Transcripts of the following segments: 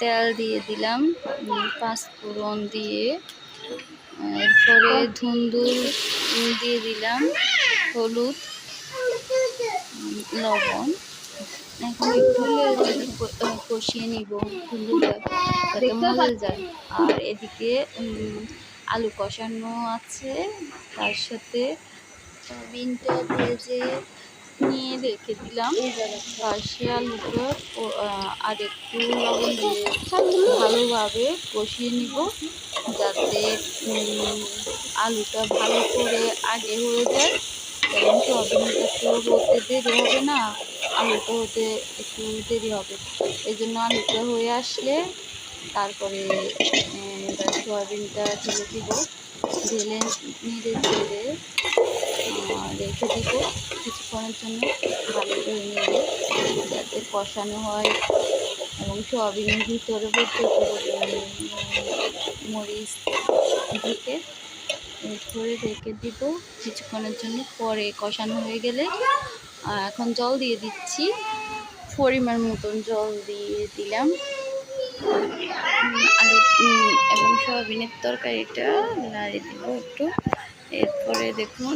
তেল দিয়ে দিলাম পাঁচফোড়ন দিয়ে। এরপরে ধুন্দুল দিয়ে দিলাম হলুদ লবণ। এখন একটু কষিয়ে নিব যাতে মজে যায়। আর এদিকে আলু কষানো আছে তার সাথে সয়াবিনটা ভেজে নিয়ে রেখে দিলাম পাশে আলুটা আর একটু লবণ দিয়ে ভালোভাবে কষিয়ে নিব যাতে আলুটা ভালো করে আগে হয়ে যায়। এবং সয়াবিনটা তো হতে দেরি হবে না আলুটা হতে একটু দেরি হবে। এই জন্য আলুটা হয়ে আসলে তারপরে সয়াবিনটা ঢেলে দিব। ঢেলে চেড়ে আহ, রেখে দিব, কিছুক্ষণের জন্য ভালো করে নেড়ে যাতে কষানো হয়। এবং সয়াবিনের ভিতরে মরিচ ঢেকে এরপরে রেখে দিব। কিছুক্ষণের জন্য পরে কষানো হয়ে গেলে এখন জল দিয়ে দিচ্ছি। পরিমাণ মতন জল দিয়ে দিলাম। আলু এবং সয়াবিনের তরকারিটা নাড়িয়ে দিব একটু। এরপরে দেখুন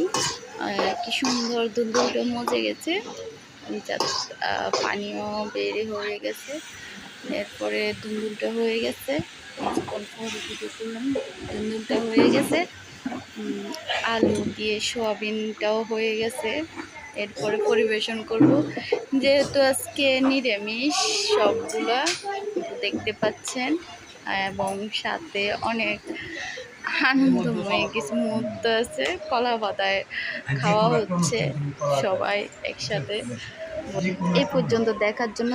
কি সুন্দর দুধটা মজে গেছে। পানিও বেড়ে হয়ে গেছে। এরপরে দুন্দুলটা হয়ে গেছে। দুন্দুলটা হয়ে গেছে। আলু দিয়ে সোয়াবিনটাও হয়ে গেছে। এরপরে পরিবেশন করব। যেহেতু আজকে নিরামিষ সবগুলা, দেখতে পাচ্ছেন, এবং সাথে অনেক আনন্দময় কিছু মুহূর্ত আছে কলা পাতায় খাওয়া হচ্ছে সবাই একসাথে। এ পর্যন্ত দেখার জন্য